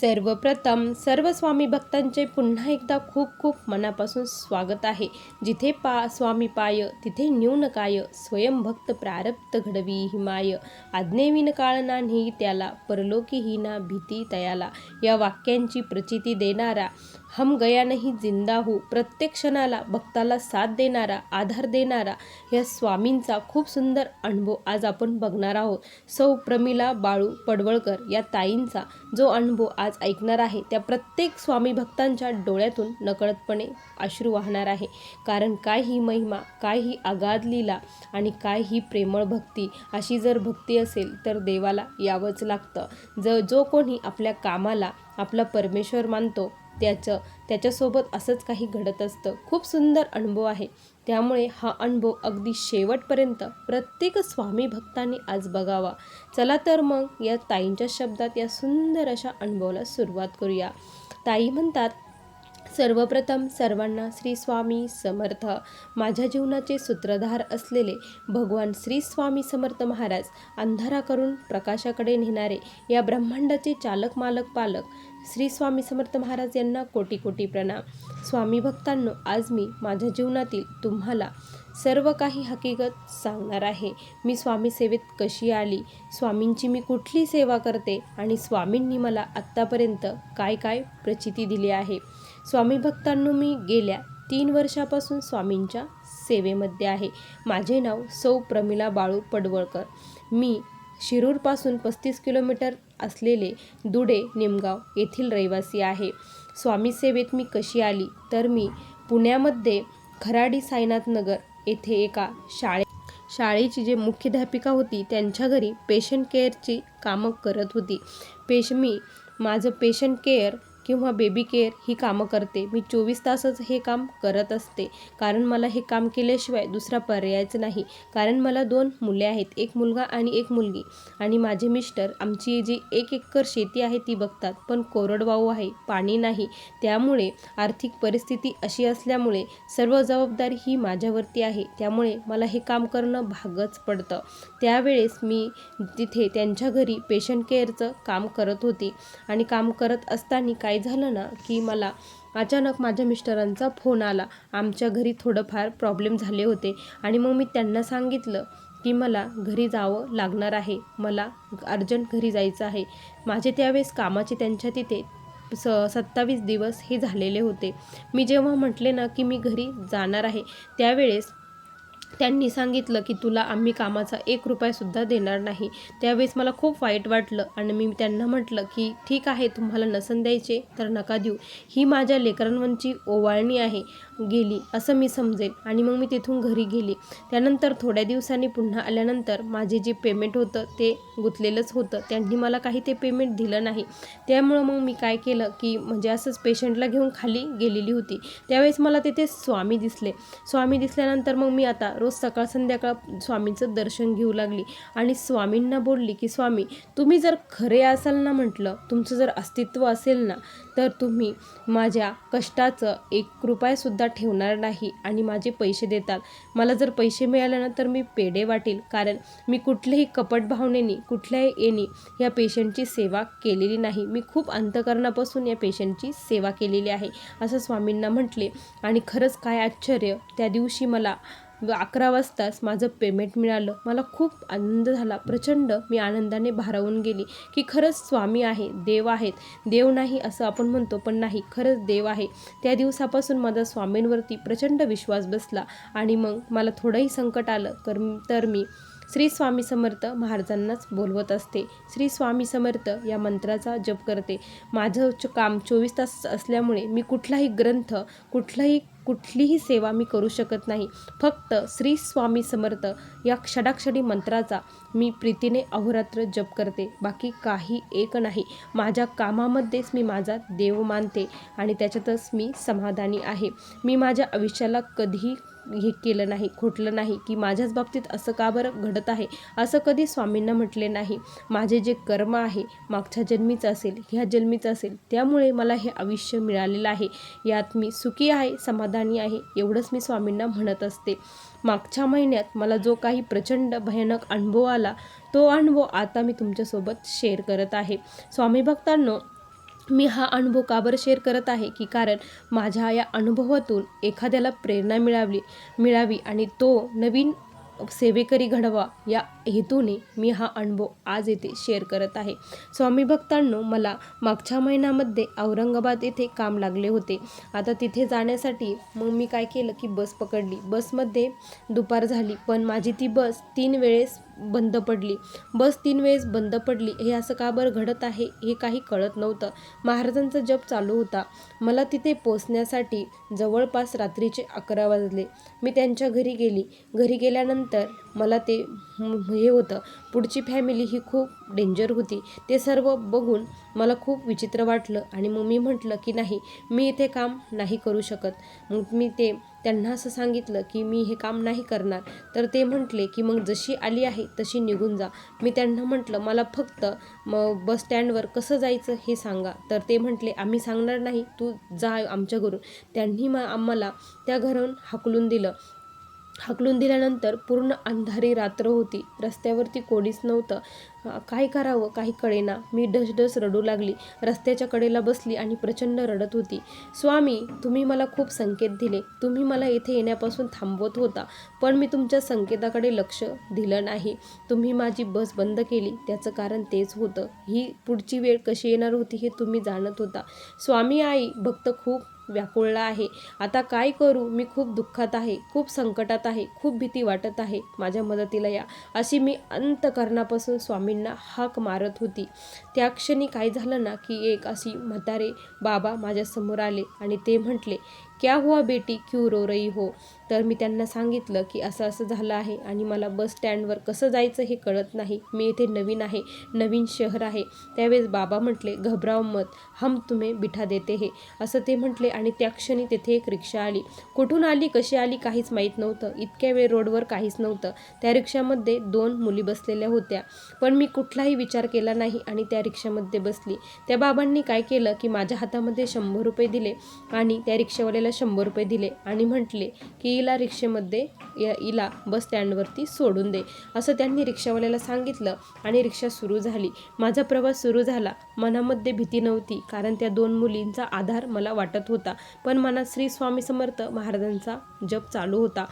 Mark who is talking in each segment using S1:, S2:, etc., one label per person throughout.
S1: सर्वप्रथम सर्व स्वामी भक्तांचे पुन्हा एकदा खूप खूप मनापासून स्वागत आहे. जिथे पा स्वामी पाय तिथे न्यून काय स्वयंभक्त प्रारब्ध घडवी हिमाय. आज्ञेविन काळ नाही त्याला परलोकीहीना भीती तयाला. या वाक्यांची प्रचिती देणारा हम गया नाही जिंदा हो. प्रत्येक क्षणाला भक्ताला साथ देणारा आधार देणारा या स्वामींचा खूप सुंदर अनुभव आज आपण बघणार आहोत. सौ प्रमिला बाळू पडवळकर या ताईंचा जो अनुभव आज ऐकणार आहे त्या प्रत्येक स्वामी भक्तांच्या डोळ्यातून नकळतपणे अश्रू वाहणार आहे. कारण काय ही महिमा काय ही अगाध लीला आणि काय ही प्रेमळ भक्ती अशी जर भक्ती असेल तर देवाला यावंच लागतं. ज जो कोणी आपल्या कामाला आपला परमेश्वर मानतो त्याचं त्याच्यासोबत असंच काही घडत असतं. खूप सुंदर अनुभव आहे. त्यामुळे हा अनुभव अगदी शेवटपर्यंत प्रत्येक स्वामी भक्तांनी आज बघावा. चला तर मग या ताईंच्या शब्दात या सुंदर अशा अनुभवाला सुरुवात करूया. ताई म्हणतात सर्वप्रथम सर्वांना श्री स्वामी समर्थ. माझ्या जीवनाचे सूत्रधार असलेले भगवान श्री स्वामी समर्थ महाराज अंधाराकडून प्रकाशाकडे नेणारे या ब्रह्मांडाचे चालक मालक पालक श्री स्वामी समर्थ महाराज यांना कोटी कोटी प्रणाम. स्वामी भक्तांनो आज मी माझ्या जीवनातील तुम्हाला सर्व काही हकीकत सांगणार आहे. मी स्वामी सेवेत कशी आली? स्वामींची मी कुठली सेवा करते? आणि स्वामींनी मला आत्तापर्यंत काय काय प्रचिती दिली आहे? स्वामी भक्तांनो मी गेल्या तीन वर्षापासून स्वामींच्या सेवेमध्ये आहे. माझे नाव सौ प्रमिला बाळू पडवळकर. मी शिरूरपासून पस्तीस किलोमीटर असलेले दुडे निमगाव येथील रहिवासी आहे. स्वामी सेवेत मी कशी आली? तर मी पुण्यामध्ये खराडी साईनाथ नगर येथे एका शाळे शाळेची जे मुख्याध्यापिका होती त्यांच्या घरी पेशंट केअरची कामं करत होती. पेश मी माझं पेशंट केअर किंवा बेबी केअर ही कामं करते. मी चोवीस तासच हे काम करत असते. कारण मला हे काम केल्याशिवाय दुसरा पर्यायच नाही. कारण मला दोन मुले आहेत. एक मुलगा आणि एक मुलगी. आणि माझे मिस्टर आमची जी एक एकर शेती आहे ती बघतात. पण कोरडवाहू आहे. पाणी नाही. त्यामुळे आर्थिक परिस्थिती अशी असल्यामुळे सर्व जबाबदारी ही माझ्यावरती आहे. त्यामुळे मला हे काम करणं भागच पडतं. त्यावेळेस मी तिथे त्यांच्या घरी पेशंट केअरचं काम करत होते. आणि काम करत असताना काही काय झालं ना की मला अचानक माझ्या मिस्टरांचा फोन आला. आमच्या घरी थोडंफार प्रॉब्लेम झाले होते. आणि मग मी त्यांना सांगितलं की मला घरी जावं लागणार आहे. मला अर्जंट घरी जायचं आहे. माझे त्यावेळेस कामाचे त्यांच्या तिथे स सत्तावीस दिवस हे झालेले होते. मी जेव्हा म्हटले ना की मी घरी जाणार आहे त्यावेळेस त्यांनी सांगितलं की तुला आम्ही कामाचा एक रुपयासुद्धा देणार नाही. त्यावेळेस मला खूप वाईट वाटलं आणि मी त्यांना म्हटलं की ठीक आहे तुम्हाला नसन द्यायचे तर नका देऊ. ही माझ्या लेकरांवरची ओवाळणी आहे गेली असं मी समजेल आणि मग मी तिथून घरी गेली. त्यानंतर थोड्या दिवसांनी पुन्हा आल्यानंतर माझे जे पेमेंट होतं ते गुंतलेलंच होतं. त्यांनी मला काही ते पेमेंट दिलं नाही. त्यामुळं मग मी काय केलं की म्हणजे असंच पेशंटला घेऊन खाली गेलेली होती. त्यावेळेस मला तिथे स्वामी दिसले. स्वामी दिसल्यानंतर मग मी आता रोज सकाळ संध्याकाळ स्वामींचं दर्शन घेऊ लागली आणि स्वामींना बोलली की स्वामी तुम्ही जर खरे असाल ना म्हटलं तुमचं जर अस्तित्व असेल ना तर तुम्ही माझ्या कष्टाचं एक रुपयासुद्धा ठेवणार नाही आणि माझे पैसे देतात मला जर पैसे मिळाले ना तर मी पेढे वाटेल. कारण मी कुठल्याही कपट भावनेने कुठल्याही येणे या पेशंटची सेवा केलेली नाही. मी खूप अंतकरणापासून या पेशंटची सेवा केलेली आहे असं स्वामींना म्हटले. आणि खरंच काय आश्चर्य त्या दिवशी मला अकरा वाजताच माझं पेमेंट मिळालं. मला खूप आनंद झाला. प्रचंड मी आनंदाने भारावून गेली की खरंच स्वामी आहे देव आहेत. देव नाही असं आपण म्हणतो पण नाही खरंच देव आहे. त्या दिवसापासून माझा स्वामींवरती प्रचंड विश्वास बसला आणि मग मला थोडंही संकट आलं तर तर मी श्री स्वामी समर्थ महाराजांनाच बोलवत असते. श्री स्वामी समर्थ या मंत्राचा जप करते. माझं काम चोवीस तास असल्यामुळे मी कुठलाही ग्रंथ कुठलाही कुठलीही सेवा मी करू शकत नाही. फक्त श्री स्वामी समर्थ या क्षडाक्षडी मंत्राचा मी प्रीतीने अहोरात्र जप करते. बाकी काही एक नाही. माझ्या कामामध्येच मी माझा देव मानते आणि त्याच्यातच मी समाधानी आहे. मी माझ्या आयुष्याला कधीही हे केलं नाही खोटलं नाही की माझ्याच बाबतीत असं का बरं घडत आहे? असं कधी स्वामींना म्हटले नाही. माझे जे कर्म आहे मागच्या जन्मीचं असेल ह्या जन्मीचं असेल त्यामुळे मला हे आयुष्य मिळालेलं आहे. यात मी सुखी आहे समाधानी आहे एवढंच मी स्वामींना म्हणत असते. मागच्या महिन्यात मला जो काही प्रचंड भयानक अनुभव आला तो अनुभव आता मी तुमच्यासोबत शेअर करत आहे. स्वामी भक्तांनो मी हा अनुभव का बरं शेअर करत आहे? की कारण माझ्या या अनुभवातून एखाद्याला प्रेरणा मिळावी मिळावी आणि तो नवीन सेवेकरी घडवा या हेतूने मी हा अनुभव आज येथे शेअर करत आहे. स्वामी भक्तांनो मला मागच्या महिन्यामध्ये औरंगाबाद येथे काम लागले होते. आता तिथे जाण्यासाठी मग मी काय केलं की बस पकडली. बसमध्ये दुपार झाली पण माझी ती बस तीन वेळेस बंद पडली. बस तीन वेळेस बंद पडली. हे असं का बरं घडत आहे हे काही कळत नव्हतं. महाराजांचा जप चालू होता. मला तिथे पोचण्यासाठी जवळपास रात्रीचे अकरा वाजले. मी त्यांच्या घरी गेली. घरी गेल्यानंतर मला ते हे होतं. पुढची फॅमिली ही खूप डेंजर होती. ते सर्व बघून मला खूप विचित्र वाटलं आणि मग मी म्हटलं की नाही मी इथे काम नाही करू शकत. मग मी ते त्यांना असं सांगितलं की मी हे काम नाही करणार. तर ते म्हटले की मग जशी आली आहे तशी निघून जा. मी त्यांना म्हटलं मला फक्त मग बस स्टँडवर कसं जायचं हे सांगा. तर ते म्हटले आम्ही सांगणार नाही तू जा आमच्या घरून त्यांनी मग आम्हाला त्या घरून हाकलून दिलं. हाकलून दिल्यानंतर पूर्ण अंधारी रात्र होती. रस्त्यावरती कोणीच नव्हतं. काय करावं काही कळेना. मी ढसढस रडू लागली. रस्त्याच्या कडेला बसली आणि प्रचंड रडत होती. स्वामी तुम्ही मला खूप संकेत दिले. तुम्ही मला येथे येण्यापासून थांबवत होता. पण मी तुमच्या संकेताकडे लक्ष दिलं नाही. तुम्ही माझी बस बंद केली. त्याचं कारण तेच होतं. ही पुढची वेळ कशी येणार होती हे तुम्ही जाणत होता. स्वामी आई भक्त खूप व्याकुळला आहे. आता काय करू? मी खूप दुःखात आहे. खूप संकटात आहे. खूप भीती वाटत आहे. माझ्या मदतीला या. अशी मी अंतकरणापासून स्वामींना हाक मारत होती. त्या क्षणी काय झालं ना की एक अशी म्हातारे बाबा माझ्यासमोर आले आणि ते म्हटले क्या हुआ बेटी? क्यू रो रही हो? तर मी त्यांना सांगितलं की असं असं झालं आहे आणि मला बस स्टँडवर कसं जायचं हे कळत नाही. मी इथे नवीन आहे नवीन शहर आहे. त्यावेळेस बाबा म्हटले घबराव मत हम तुम्ही बिठा देते हे. असं ते म्हटले आणि त्या क्षणी तेथे एक रिक्षा आली. कुठून आली कशी आली काहीच माहीत नव्हतं. इतक्या वेळ रोडवर काहीच नव्हतं. त्या रिक्षामध्ये दोन मुली बसलेल्या होत्या. पण मी कुठलाही विचार केला नाही आणि त्या रिक्षामध्ये बसली. त्या बाबांनी काय केलं की माझ्या हातामध्ये शंभर रुपये दिले आणि त्या रिक्षावाल्याला शंभर रुपये दिले आणि म्हटले की हिला रिक्षेमध्ये या- हिला बस स्टँडवरती सोडून दे. असं त्यांनी रिक्षावाल्याला सांगितलं आणि रिक्षा सुरू झाली. माझा प्रवास सुरू झाला. मनामध्ये भीती नव्हती कारण त्या दोन मुलींचा आधार मला वाटत होता. पण मनात श्री स्वामी समर्थ महाराजांचा जप चालू होता.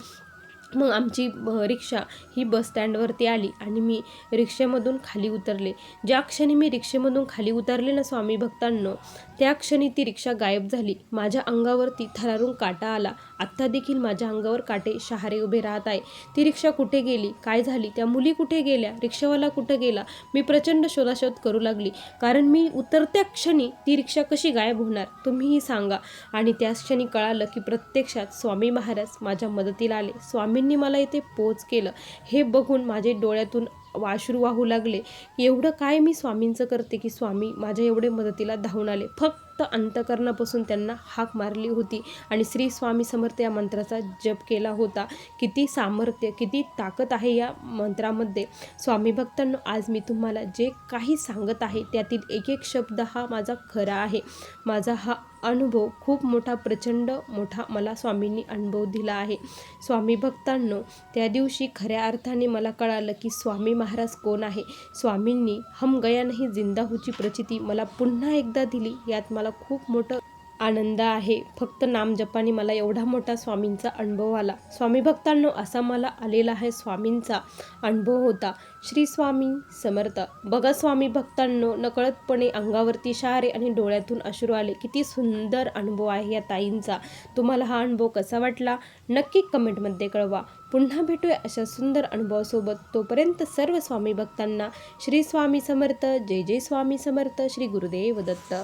S1: मग आमची रिक्षा ही बस स्टँडवरती आली आणि मी रिक्षेमधून खाली उतरले. ज्या क्षणी मी रिक्षेमधून खाली उतरले ना स्वामी भक्तांनो त्या क्षणी ती रिक्षा गायब झाली. माझ्या अंगावरती थरारून काटा आला. आत्ता देखील माझ्या अंगावर काटे शहारे उभे राहत आहे. ती रिक्षा कुठे गेली? काय झाली? त्या मुली कुठे गेल्या? रिक्षावाला कुठे गेला? मी प्रचंड शोधाशोध करू लागली. कारण मी उतरत्या क्षणी ती रिक्षा कशी गायब होणार? तुम्हीही सांगा. आणि त्याच क्षणी कळालं की प्रत्यक्षात स्वामी महाराज माझ्या मदतीला आले. स्वामी स्वामींनी मला इथे पोच केलं. हे बघून माझे डोळ्यातून वाश्रू वाहू लागले. एवढं काय मी स्वामींचं करते की स्वामी माझ्या एवढे मदतीला धावून आले. फक्त अंतकरणापासून त्यांना हाक मारली होती आणि श्री स्वामी समर्थ या मंत्राचा जप केला होता. किती सामर्थ्य किती ताकद आहे या मंत्रामध्ये. स्वामी भक्तांनो आज मी तुम्हाला जे काही सांगत आहे त्यातील एक एक शब्द हा माझा खरा आहे. माझा हा अनुभव खूप मोठा प्रचंड मोठा मला स्वामींनी अनुभव दिला आहे. स्वामी भक्तांनो त्या दिवशी खऱ्या अर्थाने मला कळालं की स्वामी महाराज कोण आहे. स्वामींनी हम गया नाही जिंदा होची प्रचिती मला पुन्हा एकदा दिली. यात मला खूप मोठं आनंद आहे. फक्त नामजपाने मला एवढा मोठा स्वामींचा अनुभव आला. स्वामी भक्तांनो असा मला आलेला आहे स्वामींचा अनुभव होता. श्री स्वामी समर्थ. बघा स्वामी भक्तांनो नकळतपणे अंगावरती शारे आणि डोळ्यातून अश्रू आले. किती सुंदर अनुभव आहे या ताईंचा. तुम्हाला हा अनुभव कसा वाटला? नक्की कमेंटमध्ये कळवा. पुन्हा भेटूया अशा सुंदर अनुभवासोबत. तोपर्यंत सर्व स्वामी भक्तांना श्री स्वामी समर्थ जय जय स्वामी समर्थ श्री गुरुदेव दत्त.